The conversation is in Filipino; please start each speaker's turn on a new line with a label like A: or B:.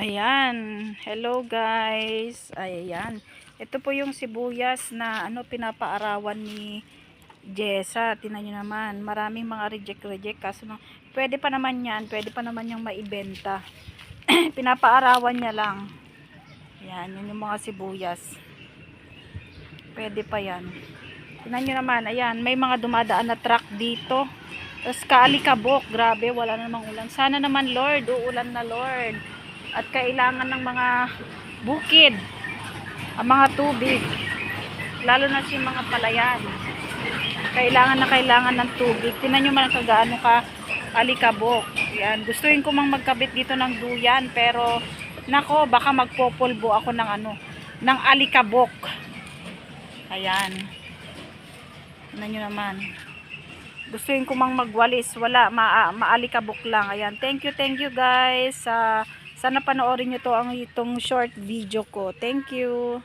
A: Ayan. Hello guys. Ayan. Ito po yung sibuyas na ano pinapaarawan ni Jessa. Tinan nyo naman. Maraming mga reject-reject. Kaso na, pwede pa naman yan. Pwede pa naman yung maibenta. Pinapaarawan niya lang. Ayan. Yun yung mga sibuyas. Pwede pa yan. Tinan nyo naman. Ayan. May mga dumadaan na truck dito. Tapos kaalikabok. Grabe. Wala na namang ulan. Sana naman Lord. Uulan na Lord at kailangan ng mga bukid ang mga tubig lalo na si mga palayan. Kailangan na kailangan ng tubig. Tinan nyo man kagaano ka alikabok. Yan gustuin ko mang magkabit dito ng duyan pero nako baka magpopolbo ako ng ano ng alikabok. Ayan. Tinan nyo naman. Gustuin ko mang magwalis. Wala ma maalikabok lang. Ayan thank you thank you guys sa sana panoorin nyo to ang itong short video ko. Thank you